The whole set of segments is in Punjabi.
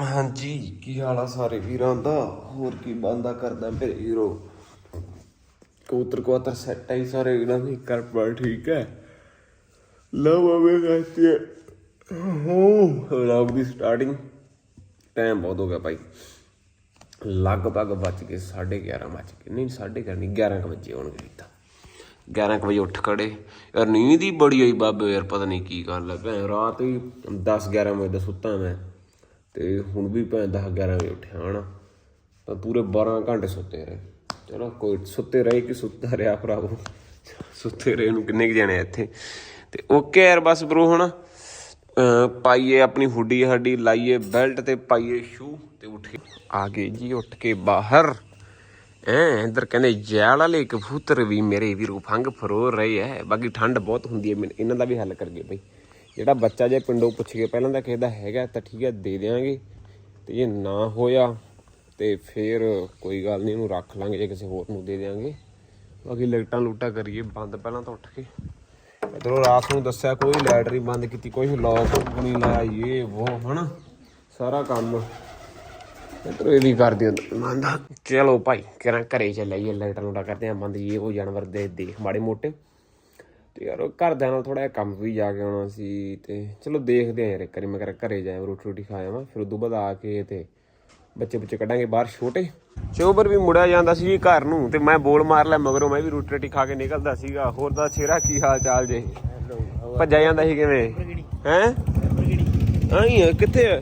ਹਾਂਜੀ, ਕੀ ਹਾਲ ਆ ਸਾਰੇ ਵੀਰਾਂ ਦਾ? ਹੋਰ ਕੀ ਬੰਦਾ ਕਰਦਾ ਮੇਰੇ ਹੀਰੋ? ਕਬੂਤਰ ਕਬੂਤਰ ਸੈੱਟ ਆਈ ਸਾਰੇ ਵੀਰਾਂ ਦੀ ਕਰ ਪਰ ਠੀਕ ਹੈ? ਲਵ ਅਵੇ ਗਾਤੀ ਹੋ, ਲਵ ਦੀ ਸਟਾਰਟਿੰਗ ਟਾਈਮ ਬਹੁਤ ਹੋ ਗਿਆ ਭਾਈ। ਲਗਭਗ ਵੱਜ ਗਏ 11:30 ਵੱਜ ਗਏ। ਨਹੀਂ 11:30 ਨਹੀਂ 11 ਕੁ ਵਜੇ ਹੋਣਗੇ ਤਾਂ। 11 ਕੁ ਵਜੇ ਉੱਠ ਖੜੇ। ਯਾਰ ਨੀਂਦ ਹੀ ਬੜੀ ਹੋਈ ਬਾਬੇ, ਯਾਰ ਪਤਾ ਨਹੀਂ ਕੀ ਗੱਲ ਹੈ। ਭੈਣ, ਰਾਤ ਹੀ 10 11 ਵਜੇ ਦਾ ਸੁੱਤਾ ਮੈਂ। ਤੇ ਹੁਣ ਵੀ ਭੈਣ 10 11 ਵਜੇ ਉੱਠਿਆ ਹਨਾ ਤਾਂ ਪੂਰੇ 12 ਘੰਟੇ ਸੁੱਤੇ ਰਹੇ। ਚਲੋ ਕੋਈ ਸੁੱਤੇ ਰਹੇ ਕਿ ਸੁੱਤਾ ਰਿਹਾ ਭਰਾਵੋ? ਸੁੱਤੇ ਰਹੇ ਨੂੰ ਕਿੰਨੇ ਕੁ ਜਾਣੇ ਇੱਥੇ? ਤੇ ਓਕੇ ਯਾਰ ਬਸ ਬ్రో ਹੁਣ ਪਾਈਏ ਆਪਣੀ ਹੁੱਡੀ ਹੱਡੀ ਲਾਈਏ ਬੈਲਟ ਤੇ ਪਾਈਏ ਸ਼ੂ ਤੇ ਕੇ ਆ ਗਏ ਜੀ ਉੱਠ ਕੇ ਬਾਹਰ। ਐ ਇੱਧਰ ਕਹਿੰਦੇ ਜੈਲ ਵਾਲੇ ਕਬੂਤਰ ਵੀ ਮੇਰੇ ਵੀਰੋ, ਫੰਗ ਫਰੋ ਰਹੇ ਐ। ਬਾਕੀ ਠੰਡ ਬਹੁਤ ਹੁੰਦੀ ਐ, ਮੈਨੂੰ ਇਹਨਾਂ ਦਾ ਵੀ ਹੱਲ ਕਰਗੇ ਬਈ। ਜਿਹੜਾ ਬੱਚਾ ਜੇ ਪਿੰਡੋਂ ਪੁੱਛ ਕੇ ਪਹਿਲਾਂ ਤਾਂ ਕਿਸੇ ਦਾ ਹੈਗਾ ਤਾਂ ਠੀਕ ਹੈ, ਦੇ ਦੇਾਂਗੇ ਤੇ ਜੇ ਨਾ ਹੋਇਆ ਤੇ ਫੇਰ ਕੋਈ ਗੱਲ ਨਹੀਂ ਇਹਨੂੰ ਰੱਖ ਲਾਂਗੇ, ਜੇ ਕਿਸੇ ਹੋਰ ਨੂੰ ਦੇ ਦੇਾਂਗੇ ਬਾਕੀ ਲਾਈਟਾਂ ਲੂਟਾਂ ਕਰੀਏ, ਬੰਦ ਪਹਿਲਾਂ ਤਾਂ ਉੱਠ ਕੇ। ਇਧਰੋਂ ਰਾਤ ਨੂੰ ਦੱਸਿਆ ਕੋਈ ਲਾਈਟ ਨਹੀਂ ਬੰਦ ਕੀਤੀ ਕੋਈ ਲੋਕ ਨਹੀਂ ਲਾਇਆ ਇਹ ਉਹ ਹਨਾ, ਸਾਰਾ ਕੰਮ। ਇਧਰੋਂ ਇਹ ਵੀ ਕਰਦੇ ਮੰਨਦਾ ਚਲੋ ਭਾਈ ਕਿਰਾਂ ਘਰੇ ਚੱਲਾਈਏ ਲਾਈਟਾਂ ਲੂਟਾਂ ਕਰਦੇ ਆਂ ਬੰਦ ਇਹ ਉਹ ਜਾਨਵਰ ਦੇ ਦੇਖ ਮਾੜੇ ਮੋਟੇ। ਤੇ ਯਾਰ ਉਹ ਘਰਦਿਆਂ ਨਾਲ ਥੋੜਾ ਜਿਹਾ ਕੰਮ ਵੀ ਜਾ ਕੇ ਆਉਣਾ ਸੀ ਤੇ ਚਲੋ ਦੇਖਦੇ ਆਂ ਯਾਰ ਇੱਕ ਵਾਰੀ ਮੈਂ ਕਰ ਘਰੇ ਜਾਇਆ ਰੋਟੀ ਰੋਟੀ ਖਾ ਆਵਾਂ, ਫਿਰ ਉਦੋਂ ਬਾਅਦ ਆ ਕੇ ਤੇ ਬੱਚੇ ਬੁੱਚੇ ਕੱਢਾਂਗੇ ਬਾਹਰ ਛੋਟੇ। ਚੋਬਰ ਵੀ ਮੁੜਿਆ ਜਾਂਦਾ ਸੀ ਜੀ ਘਰ ਨੂੰ ਤੇ ਮੈਂ ਬੋਲ ਮਾਰ ਲਿਆ ਮਗਰੋਂ, ਮੈਂ ਵੀ ਰੋਟੀ ਰੋਟੀ ਖਾ ਕੇ ਨਿਕਲਦਾ ਸੀਗਾ, ਹੋਰ ਦਾ ਛੇਰਾ ਕੀ ਹਾਲ ਚਾਲ ਜੇ? ਭੱਜਿਆ ਜਾਂਦਾ ਸੀ ਕਿਵੇਂ? ਹੈ? ਆਈ ਕਿੱਥੇ ਹੈ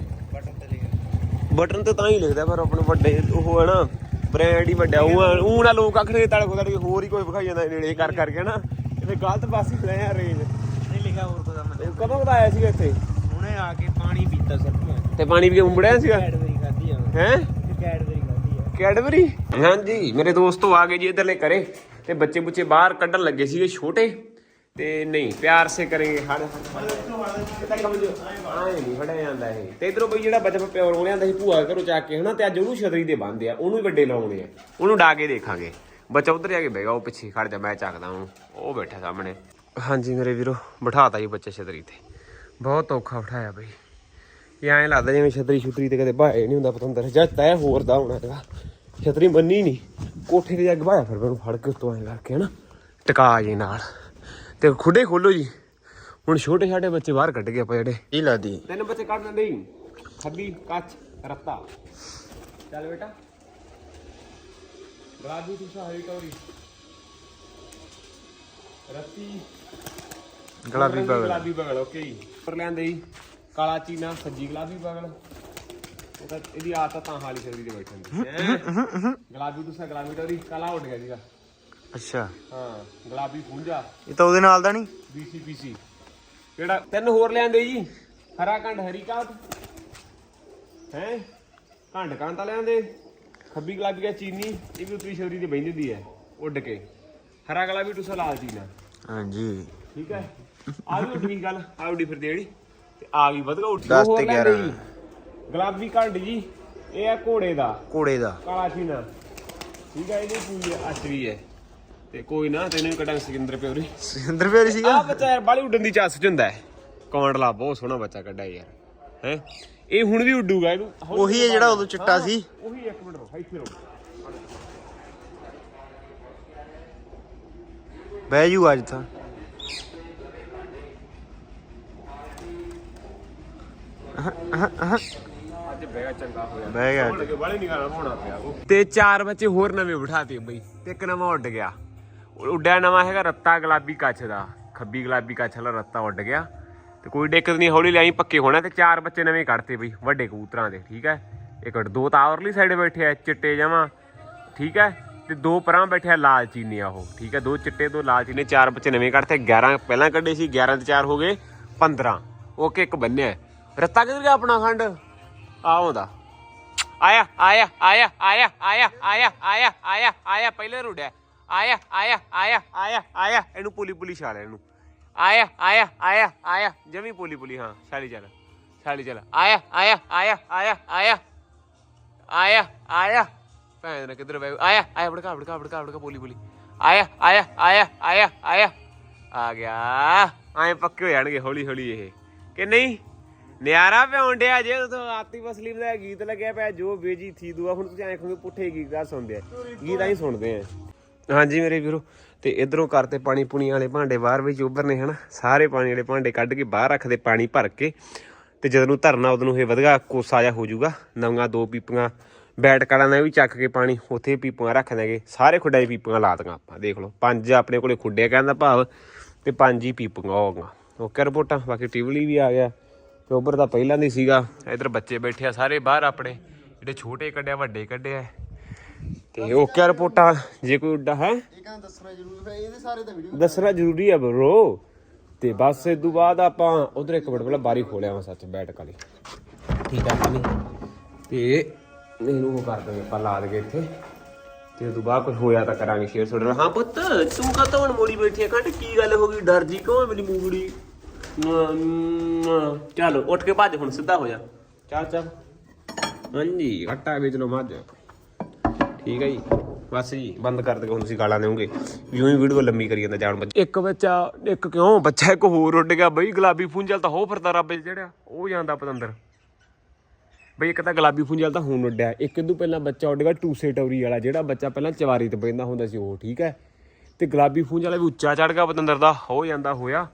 ਬਟਨ ਤੇ ਤਾਂ ਹੀ ਲਿਖਦਾ ਪਰ ਆਪਣੇ ਵੱਡੇ ਉਹ ਹੈ ਨਾ ਬ੍ਰਾਂਡ ਹੀ ਵੱਡਾ, ਉਹ ਉਹ ਨਾ ਲੋਕ ਆਖਣੇ ਤੜ ਕੋ ਹੋਰ ਹੀ ਕੋਈ ਵਿਖਾਈ ਜਾਂਦਾ ਨੇੜੇ ਕਰ ਕਰਕੇ ਨਾ। ਇਹ ਗਲਤ ਪਾਸੇ ਲੈ ਆ ਰੇਂਜ। ਨਹੀਂ ਲਿਖਿਆ ਹੋਰ ਪਤਾ ਮੈਂ ਕਦੋਂ ਕਦਾ ਆਇਆ ਸੀਗਾ ਇੱਥੇ? ਹੁਣੇ ਆ ਕੇ ਪਾਣੀ ਪੀਤਾ ਸਭ ਤੇ। ਪਾਣੀ ਵੀ ਕੇ ਮੁੰਬੜਿਆ ਸੀਗਾ? ਕੈਡਬਰੀ ਖਾਧੀ ਆ। ਹੈ? ਮੈਂ ਕੈਡਬਰੀ ਖਾਧੀ ਆ। ਕੈਡਬਰੀ? ਹਾਂਜੀ ਮੇਰੇ ਦੋਸਤੋ ਆ ਗਏ ਜੀ ਇਧਰਲੇ ਕਰੇ ਤੇ ਬੱਚੇ ਬੁੱਚੇ ਬਾਹਰ ਕੱਢਣ ਲੱਗੇ ਸੀਗੇ ਛੋਟੇ। ਤੇ ਨਹੀਂ ਪਿਆਰ ਸੇ ਕੰਮ ਜੋ ਆਏ ਨਹੀਂ ਫੜਿਆ ਜਾਂਦਾ ਇਹ। ਤੇ ਇਧਰੋਂ ਬਈ ਜਿਹੜਾ ਬੱਚਾ ਪਿਓ ਰੋ ਲਿਆਂਦਾ ਸੀ ਭੂਆ ਘਰੋਂ ਚੱਕ ਕੇ ਹਨਾ ਤੇ ਅੱਜ ਉਹਨੂੰ ਛਤਰੀ ਤੇ ਬੰਨਦੇ ਆ ਉਹਨੂੰ ਹੀ ਵੱਡੇ ਲਾਉਣੇ ਆ। ਉਹਨੂੰ ਡਾ ਕੇ ਦੇਖਾਂਗੇ। ਬੱਚਾ ਉਧਰ ਜਾ ਕੇ ਬੈਗਾ ਉਹ ਪਿੱਛੇ ਖੜ ਜਾ ਮੈਂ ਚੱਕਦਾ ਉਹਨੂੰ ਉਹ ਬੈਠਾ ਸਾਹਮਣੇ। ਹਾਂਜੀ ਮੇਰੇ ਵੀਰੋ ਬਿਠਾਤਾ ਜੀ ਬੱਚੇ ਛਤਰੀ ਤੇ। ਬਹੁਤ ਔਖਾ ਬਿਠਾਇਆ ਬਈ। ਇਹ ਐਂ ਲੱਗਦਾ ਜਿਵੇਂ ਛਤਰੀ ਛੁਤਰੀ ਤੇ ਕਦੇ ਬਾਹੇ ਨਹੀਂ ਹੁੰਦਾ ਪਤੰਦਰ ਜੱਜ ਤਾਂ ਇਹ ਹੋਰ ਦਾ ਹੋਣਾ ਹੈਗਾ। ਛਤਰੀ ਮੰਨੀ ਨਹੀਂ ਕੋਠੇ ਤੇ ਜਾ ਕੇ ਬਾਇਆ ਫਿਰ ਮੈਨੂੰ ਫੜ ਕੇ ਉੱਤੋਂ ਐਂ ਕਰਕੇ ਹਨਾ ਟਿਕਾ ਜੇ ਨਾਲ। ਤੇ ਖੁੱਡੇ ਖੋਲੋ ਜੀ। ਹੁਣ ਛੋਟੇ ਛਾਟੇ ਬੱਚੇ ਬਾਹਰ ਕੱਢ ਗਏ ਆਪਾਂ ਜਿਹੜੇ। ਕੀ ਲਾਦੀ ਤਿੰਨ ਬੱਚੇ ਕੱਢ ਲੈਂਦੇ ਹੀ ਖੱਬੀ ਕੱਚ ਰੱਤਾ। ਚੱਲ ਬੇਟਾ। ਗੁਲਾਬੀ ਤੂੰ ਸਹਾਈ ਟੌਰੀ ਰੱਤੀ। ਗੁਲਾਬੀ ਬਗਲ। ਗੁਲਾਬੀ ਬਗਲ ਓਕੇ ਜੀ। ਉੱਪਰ ਲੈਂਦੇ ਜੀ ਕਾਲਾ ਚੀਨਾ ਸੱਜੀ ਗੁਲਾਬੀ ਬਗਲ। ਉਹ ਤਾਂ ਇਹਦੀ ਆਦਤ ਤਾਂ ਹਾਲੀ ਸ਼ਰੀਰ ਦੇ ਬੈਠਣ ਦੀ। ਹੈਂ? ਗੁਲਾਬੀ ਤੁਸੀਂ ਗੁਲਾਬੀ ਟੌਰੀ ਕਾਲਾ ਉੱਡ ਗਿਆ ਸੀਗਾ। ਅੱਛਾ। ਹਾਂ ਗੁਲਾਬੀ ਪੁੰਜਾ ਇਹ ਤਾਂ ਉਹਦੇ ਨਾਲ ਦਾ ਨਹੀਂ? ਬੀਸੀਪੀਸੀ ਕਿਹੜਾ? ਤਿੰਨ ਹੋਰ ਲਿਆਂਦੇ ਜੀ। ਹਰਾ ਕੰਡ ਹਰੀ ਕਾਟ ਹੈ? ਕੰਡ ਕੰਡ ਤਾਂ ਲਿਆਂਦੇ। ਖੱਬੀ ਗੁਲਾਬੀ ਦਾ ਚੀਨੀ ਇਹ ਵੀ ਉਤਰੀ ਸ਼ੌਰੀ ਦੀ ਬੈਂਦੀ ਹੁੰਦੀ ਹੈ ਉੱਡ ਕੇ। ਹਰਾ ਗੁਲਾਬੀ ਟੁਸਾ ਲਾਲ ਚੀਨਾ ਹਾਂਜੀ। ਠੀਕ ਹੈ? ਆ ਵੀ ਉੱਡ ਗੱਲ ਆ ਉੱਡੀ ਫਿਰ ਦੇੜੀ ਤੇ ਆ ਗਈ ਵਧਗਾ ਉੱਠੀ ਦਸ ਹੋਰ ਤੇ ਲਿਆਂਦੇ ਗਿਆਰਾਂ। ਜੀ। ਗੁਲਾਬੀ ਕੰਡ ਜੀ ਇਹ ਆ ਘੋੜੇ ਦਾ। ਘੋੜੇ ਦਾ। ਕਾਲਾ ਚੀਨਾ ਠੀਕ ਹੈ ਇਹਦੀ ਪੂਰੀ ਅਸਲੀ ਹੈ। ਤੇ ਕੋਈ ਨਾ ਤੈਨੂੰ ਵੀ ਕੱਢਾਂਗੇ ਸਿਕੰਦਰ ਪਿਓਰੀ। ਸਿੰਦਰ ਪਿਆਰੀ ਸੀਗਾ? ਆ ਬੱਚਾ ਯਾਰ ਬਾਲੀ ਉੱਡਣ ਦੀ ਚਾਸ ਚ ਹੁੰਦਾ ਹੈ। ਕੌਂਡਲਾ ਬਹੁਤ ਸੋਹਣਾ ਬੱਚਾ ਕੱਢਿਆ ਯਾਰ। ਹੈ? ਇਹ ਹੁਣ ਵੀ ਉੱਡੂਗਾ ਇਹਨੂੰ। ਹੌਲੀ ਉਹੀ ਹੈ ਜਿਹੜਾ ਉਦੋਂ ਚਿੱਟਾ ਸੀ। ਉਹੀ ਇੱਕ ਮਿੰਟ ਰੁਕ ਇੱਥੇ ਰੁਕ। ਬਹਿ ਜੂ ਅੱਜ ਤਾਂ। ਅੱਜ ਬੈਗਾ ਚੰਗਾ ਹੋਇਆ ਬਹਿ ਗਿਆ ਅੱਜ। ਉੱਡ ਕੇ ਬਾਲੀ ਨਿਕਾਲਣਾ ਹੋਣਾ ਪਿਆ ਉਹ ਤੇ ਚਾਰ ਬੱਚੇ ਹੋਰ ਨਵੇਂ ਬਿਠਾਤੇ ਬਈ। ਤੇ ਇੱਕ ਨਵਾਂ ਉੱਡ ਗਿਆ। ਉਹ ਉੱਡਿਆ ਨਵਾਂ ਹੈਗਾ ਰੱਤਾ ਗੁਲਾਬੀ ਕੱਛ ਦਾ। ਖੱਬੀ ਗੁਲਾਬੀ ਕੱਛ ਵਾਲਾ ਰੱਤਾ ਉੱਡ ਗਿਆ। ਤੇ ਕੋਈ ਦਿੱਕਤ ਨਹੀਂ ਹੌਲੀ ਲਿਆਈ ਪੱਕੇ ਹੋਣਾ ਤੇ ਚਾਰ ਬੱਚੇ ਨਵੇਂ ਕੱਢਤੇ ਬਈ ਵੱਡੇ ਕਬੂਤਰਾਂ ਦੇ ਠੀਕ ਹੈ ਇੱਕ ਦੋ ਤਾਂ ਔਰਲੀ ਸਾਈਡ ਬੈਠੇ ਆ ਚਿੱਟੇ ਜਮਾ ਠੀਕ ਹੈ ਤੇ ਦੋ ਪਰਾਂ ਬੈਠੇ ਆ ਲਾਲ ਚੀਨੀ ਆ ਉਹ ਠੀਕ ਹੈ ਦੋ ਚਿੱਟੇ ਦੋ ਲਾਲ ਚੀਨੇ ਚਾਰ ਬੱਚੇ ਨਵੇਂ ਕੱਢਤੇ 11 ਪਹਿਲਾਂ ਕੱਢੇ ਸੀ 11 ਤੇ 4 ਹੋ ਗਏ 15 ਓਕੇ ਇੱਕ ਬੰਨਿਆ ਰੱਤਾ ਕਿੱਧਰ ਗਿਆ ਆਪਣਾ ਖੰਡ ਆਉਂਦਾ ਆਇਆ ਆਇਆ ਆਇਆ ਆਇਆ ਆਇਆ ਆਇਆ ਆਇਆ ਆਇਆ ਆਇਆ ਪਹਿਲੇ ਰੁੜਿਆ ਆਇਆ ਆਇਆ ਆਇਆ ਆਇਆ ਆਇਆ ਇਹਨੂੰ ਪੁਲੀ ਪੁਲੀ ਛਾਲਿਆ ਇਹਨੂੰ ਆਇਆ ਆਇਆ ਆਇਆ ਆਇਆ। ਜਮੀ ਪੁਲੀ ਪੁਲੀ ਹਾਂ, ਛਾਲੀ ਚੱਲ ਛਾਲੀ ਚੱਲ। ਆਇਆ ਆਇਆ ਆਇਆ ਆਇਆ ਆਇਆ। ਆਇਆ ਆਇਆ। ਭੈਣ ਨੇ ਕਿੱਧਰ ਬੈ ਆਇਆ ਆਇਆ ਬੜਕਾ ਬੜਕਾ ਬੜਕਾ ਬੜਕਾ ਪੁਲੀ ਪੁਲੀ ਆਇਆ ਆਇਆ ਆਇਆ ਆਇਆ ਆਇਆ। ਆ ਗਿਆ। ਐਂ ਪੱਕੇ ਹੋ ਜਾਣਗੇ, ਹੌਲੀ ਹੌਲੀ ਇਹ। ਕਿ ਨਹੀਂ? ਨਿਆਰਾ ਪਿਆਉਣ ਡਿਆ ਜੇ ਉਦੋਂ ਆਤੀ ਮਸਲੀਮ ਦਾ ਗੀਤ ਲੱਗਿਆ ਪਿਆ, ਜੋ ਬੇਜੀ ਥੀ ਦੁਆ। ਹੁਣ ਤੁਸੀਂ ਆਖੋਗੇ ਪੁੱਠੇ ਗੀਤ ਦਾ ਸੁਣਦੇ ਆ। ਗੀਤ ਆਈ ਸੁਣਦੇ ਆ। ਹਾਂਜੀ ਮੇਰੇ ਵੀਰੋ ਤੇ ਇਧਰੋਂ ਕਰਤੇ ਪਾਣੀ ਪੁਣੀ ਵਾਲੇ ਭਾਂਡੇ ਬਾਹਰ ਵਿੱਚ ਉੱਭਰ ਨੇ ਹਨ, ਸਾਰੇ ਪਾਣੀ ਵਾਲੇ ਭਾਂਡੇ ਕੱਢ ਕੇ ਬਾਹਰ ਰੱਖਦੇ ਪਾਣੀ ਭਰ ਕੇ। ਤੇ ਜਦੋਂ ਨੂੰ ਧਰਨਾ ਉਦੋਂ ਨੂੰ ਇਹ ਵਧਗਾ, ਕੋਸਾ ਜਿਹਾ ਹੋ ਜਾਊਗਾ। ਨਵੀਆਂ ਦੋ ਪੀਪੀਆਂ, ਬੈਟ ਕਾਲਾਂ ਦਾ ਵੀ ਚੱਕ ਕੇ ਪਾਣੀ, ਉੱਥੇ ਪੀਪੀਆਂ ਰੱਖ ਦਾਂਗੇ ਸਾਰੇ ਖੁੱਡਾਂ 'ਚ ਪੀਪੀਆਂ ਲਾ ਦਾਂਗਾ ਆਪਾਂ, ਦੇਖ ਲਓ। ਪੰਜ ਆਪਣੇ ਕੋਲੇ ਖੁੱਡੇ ਕਹਿੰਦਾ ਭਾਵ ਤੇ ਪੰਜ ਹੀ ਪੀਪੀਆਂ ਹੋਗਾ ਓਕੇ ਰਿਪੋਰਟਾਂ, ਬਾਕੀ ਟਿਵਲੀ ਵੀ ਆ ਗਿਆ। ਤੇ ਉੱਪਰ ਤਾਂ ਪਹਿਲਾਂ ਨਹੀਂ ਸੀਗਾ, ਇਧਰ ਬੱਚੇ ਬੈਠੇ ਆ ਸਾਰੇ ਬਾਹਰ ਆਪਣੇ। ਜਿਹੜੇ ਛੋਟੇ ਕੱਢਿਆ, ਵੱਡੇ ਕੱਢਿਆ। ਤੇ ਓਕੇ ਰਿਪੋਰਟਾਂ? ਜੇ ਕੋਈ ਉੱਡਾ ਹੈ? ਇਹ ਕਹਿੰਦਾ ਦੱਸਣਾ ਜ਼ਰੂਰ ਹੈ ਇਹਦੇ ਸਾਰੇ ਤਾਂ ਵੀਡੀਓ ਦੱਸਣਾ ਜ਼ਰੂਰੀ ਆ ਬਰੋ। ਤੇ ਬਸ ਇਸ ਤੋਂ ਬਾਅਦ ਆਪਾਂ ਉਧਰ ਇੱਕ ਮਿੰਟ ਪਹਿਲਾਂ ਬਾਰੀ ਖੋਲਿਆ ਵਾ ਸੱਚ ਬੈਠਕ ਵਾਲੀ ਠੀਕ ਆ ਨਹੀਂ ਤੇ ਇਹਨੂੰ ਉਹ ਕਰ ਦਾਂਗੇ ਆਪਾਂ ਲਾ ਦਗੇ ਇੱਥੇ। ਤੇ ਉਸ ਤੋਂ ਬਾਅਦ ਕੁਝ ਹੋਇਆ ਤਾਂ ਕਰਾਂਗੇ ਸ਼ੇਅਰ ਤੁਹਾਡੇ ਨਾਲ। ਹਾਂ ਪੁੱਤ ਤੂੰ ਕਾ ਹੁਣ ਮੋੜੀ ਬੈਠੀ ਆ? ਘੰਟ ਕੀ ਗੱਲ ਹੋ ਗਈ? ਡਰ ਜੀ ਕਿਉਂ ਆ ਮੇਰੀ ਮੂੰਗੜੀ ਚਲੋ ਉੱਠ ਕੇ ਭੱਜ ਹੁਣ ਸਿੱਧਾ ਹੋ ਜਾ। ਚੱਲ ਚੱਲ। ਹਾਂਜੀ ਆਟਾ ਵੇਚ ਲਓ ਮੱਝ। ਠੀਕ ਹੈ ਜੀ। ਬਸ ਜੀ, ਬੰਦ ਕਰ ਦੇ ਹੁਣ ਤੁਸੀਂ ਗਾਲਾਂ ਦੇਵੋਗੇ ਯੂੰ ਹੀ ਵੀਡੀਓ ਲੰਮੀ ਕਰੀ ਜਾਂਦਾ ਜਾਣ ਬੱਚਾ। ਇੱਕ ਬੱਚਾ, ਇੱਕ ਕਿਉਂ? ਬੱਚਾ ਇੱਕ ਹੋਰ ਉੱਡ ਗਿਆ ਬਈ, ਗੁਲਾਬੀ ਫੁੰਜਲ ਤਾਂ ਹੋ ਫਿਰਦਾ ਰੱਬ ਜਿਹੜਾ। ਉਹ ਜਾਂਦਾ ਪਤੰਦਰ। ਬਈ ਇੱਕ ਤਾਂ ਗੁਲਾਬੀ ਫੁੰਜਲ ਤਾਂ ਹੁਣ ਉੱਡਿਆ। ਇੱਕ ਇਦੋਂ ਪਹਿਲਾਂ ਬੱਚਾ ਉੱਡ ਗਿਆ ਟੂਸੇ ਟੌਰੀ ਵਾਲਾ, ਜਿਹੜਾ ਬੱਚਾ ਪਹਿਲਾਂ ਚਵਾਰੀ ਤੇ ਪੈਂਦਾ ਹੁੰਦਾ ਸੀ ਉਹ, ਠੀਕ ਹੈ? ਤੇ ਗੁਲਾਬੀ ਫੁੰਜ ਵਾਲਾ ਵੀ ਉੱਚਾ ਚੜ ਗਿਆ ਪਤੰਦਰ ਦਾ, ਹੋ ਜਾਂਦਾ ਹੋਇਆ।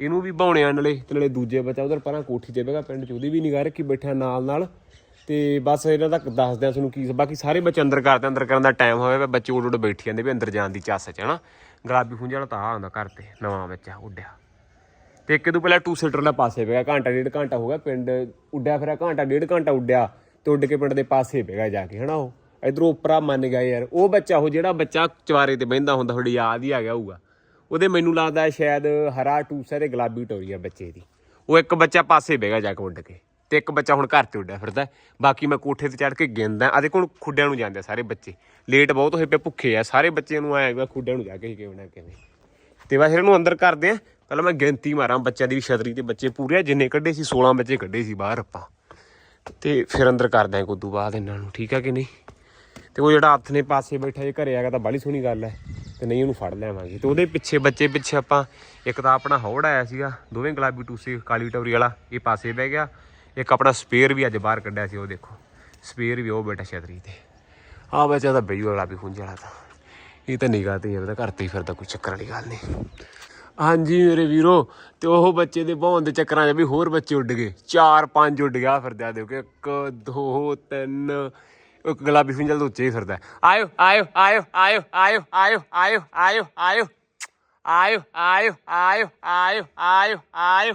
ਇਹਨੂੰ ਵੀ ਬਾਉਣਿਆਂ ਨਾਲੇ, ਤੇ ਨਾਲੇ ਦੂਜੇ ਬੱਚਾ ਉਧਰ ਪਰਾਂ ਕੋਠੀ ਤੇ ਬੈਗਾ ਪਿੰਡ ਚ ਉਹਦੀ ਵੀ ਨਿਗਾਹ ਰੱਖੀ ਬੈਠਾ ਨਾਲ ਨਾਲ ਤੇ ਬਸ ਇਹਨਾਂ ਦਾ ਦੱਸਦੇ ਆ ਤੁਹਾਨੂੰ ਕੀ ਬਾਕੀ ਸਾਰੇ ਬੱਚੇ ਅੰਦਰ ਕਰਦੇ ਅੰਦਰ ਕਰਨ ਦਾ ਟਾਈਮ ਹੋਵੇ ਬੱਚੇ ਉੱਡ ਉੱਡ ਬੈਠੀ ਜਾਂਦੇ ਵੀ ਅੰਦਰ ਜਾਣ ਦੀ ਚਾਸ ਚ, ਹਨਾ? ਗੁਲਾਬੀ ਫੁੰਜ ਵਾਲਾ ਤਾਂ ਆਉਂਦਾ ਘਰ ਤੇ, ਨਵਾਂ ਬੱਚਾ ਉੱਡਿਆ। ਤੇ ਇੱਕ ਤੋਂ ਪਹਿਲਾਂ ਟੂ ਸੀਟਰ ਦਾ ਪਾਸੇ ਪੈ ਗਿਆ ਘੰਟਾ ਡੇਢ ਘੰਟਾ ਹੋ ਗਿਆ, ਪਿੰਡ ਉੱਡਿਆ ਫਿਰ ਘੰਟਾ ਡੇਢ ਘੰਟਾ ਉੱਡਿਆ, ਤੇ ਉੱਡ ਕੇ ਪਿੰਡ ਦੇ ਪਾਸੇ ਪੈ ਗਿਆ ਜਾ ਕੇ, ਹਨਾ ਉਹ? ਇਧਰੋਂ ਉੱਪਰਾ ਮੰਨ ਗਿਆ ਯਾਰ, ਉਹ ਬੱਚਾ, ਉਹ ਜਿਹੜਾ ਬੱਚਾ ਚਵਾਰੇ ਤੇ ਬਹਿੰਦਾ ਹੁੰਦਾ, ਤੁਹਾਡੀ ਯਾਦ ਹੀ ਆ ਗਿਆ ਹੋਊਗਾ। ਉਹਦੇ ਮੈਨੂੰ ਲੱਗਦਾ ਸ਼ਾਇਦ ਹਰਾ ਟੂਸਾ ਤੇ ਗੁਲਾਬੀ ਟੋਰੀ ਆ ਬੱਚੇ ਦੀ। ਉਹ ਇੱਕ ਬੱਚਾ ਪਾਸੇ ਬਹਿ ਗਿਆ ਜਾ ਕੇ ਉੱਡ ਕੇ। ਤੇ ਇੱਕ ਬੱਚਾ ਹੁਣ ਘਰ ਤੇ ਉੱਡਿਆ ਫਿਰਦਾ ਬਾਕੀ ਮੈਂ ਕੋਠੇ ਤੇ ਚੜ ਕੇ ਗਿਣਦਾ ਆ ਦੇਖੋ ਹੁਣ ਖੁੱਡਿਆਂ ਨੂੰ ਜਾਂਦੇ ਸਾਰੇ ਬੱਚੇ। ਲੇਟ ਬਹੁਤ ਹੋਏ ਪਏ ਭੁੱਖੇ ਆ। ਸਾਰੇ ਬੱਚੇ ਨੂੰ ਆਇਆ ਖੁੱਡਿਆਂ ਨੂੰ ਜਾ ਕੇ ਹੀ ਕਿਵੇਂ ਨਾ ਕਿਵੇਂ। ਤੇ ਬਸ ਇਹਨੂੰ ਅੰਦਰ ਕਰਦੇ ਆ। ਪਹਿਲਾਂ ਮੈਂ ਗਿਣਤੀ ਮਾਰਾਂ ਬੱਚਿਆਂ ਦੀ ਵੀ ਛਤਰੀ ਤੇ ਬੱਚੇ ਪੂਰੇ ਆ, ਜਿੰਨੇ ਕੱਢੇ ਸੀ 16 ਬੱਚੇ ਕੱਢੇ ਸੀ ਬਾਹਰ ਆਪਾਂ। ਤੇ ਫਿਰ ਅੰਦਰ ਕਰਦੇ ਆ ਉਦੋਂ ਬਾਅਦ ਇਹਨਾਂ ਨੂੰ ਠੀਕ ਆ ਕਿ ਨਹੀਂ? ਤੇ ਉਹ ਜਿਹੜਾ ਹੱਥ ਨੇ ਪਾਸੇ ਬੈਠਾ ਜੇ ਘਰੇ ਆਗਾ ਤਾਂ ਬੜੀ ਸੋਹਣੀ ਗੱਲ ਹੈ। ਤੇ ਨਹੀਂ ਉਹਨੂੰ ਫੜ ਲਿਆਵਾਂਗੇ। ਤੇ ਉਹਦੇ ਪਿੱਛੇ ਬੱਚੇ ਪਿੱਛੇ ਆਪਾਂ ਇੱਕ ਤਾਂ ਆਪਣਾ ਹੌੜ ਆਇਆ ਸੀਗਾ। ਦੋਵੇਂ ਗੁਲਾਬੀ ਟੂਸੇ ਕਾਲੀ ਟੌਰੀ ਵਾਲਾ ਇਹ ਪਾਸੇ ਬਹਿ ਗਿਆ। ਇੱਕ ਆਪਣਾ ਸਪੇਅਰ ਵੀ ਅੱਜ ਬਾਹਰ ਕੱਢਿਆ ਸੀ ਉਹ ਦੇਖੋ ਸਪੇਅਰ ਵੀ ਉਹ ਬੈਠਾ ਛਤਰੀ ਤੇ ਆ ਬੱਚਾ ਤਾਂ ਬਈ ਗੁਲਾਬੀ ਖੁੰਝ ਵਾਲਾ ਤਾਂ ਇਹ ਤਾਂ ਨਿਗਾਹ ਤੇ ਹੀ ਆ ਘਰ ਤੇ ਹੀ ਫਿਰਦਾ ਕੋਈ ਚੱਕਰ ਵਾਲੀ ਗੱਲ ਨਹੀਂ ਹਾਂਜੀ ਮੇਰੇ ਵੀਰੋ ਤੇ ਉਹ ਬੱਚੇ ਦੇ ਬਹਾਉਣ ਦੇ ਚੱਕਰਾਂ 'ਚ ਵੀ ਹੋਰ ਬੱਚੇ ਉੱਡ ਗਏ ਚਾਰ ਪੰਜ ਉੱਡ ਗਿਆ ਫਿਰਦਾ ਦੇਖੋ ਇੱਕ ਦੋ ਤਿੰਨ ਇੱਕ ਗੁਲਾਬੀ ਫਿੰਜਲ ਤੋਂ ਉੱਚੇ ਹੀ ਫਿਰਦਾ ਆਇਓ ਆਇਓ ਆਇਓ ਆਇਓ ਆਇਓ ਆਇਓ ਆਇਓ ਆਇਓ ਆਇਓ ਆਇਓ ਆਇਓ ਆਇਓ ਆਇਓ ਆਇਓ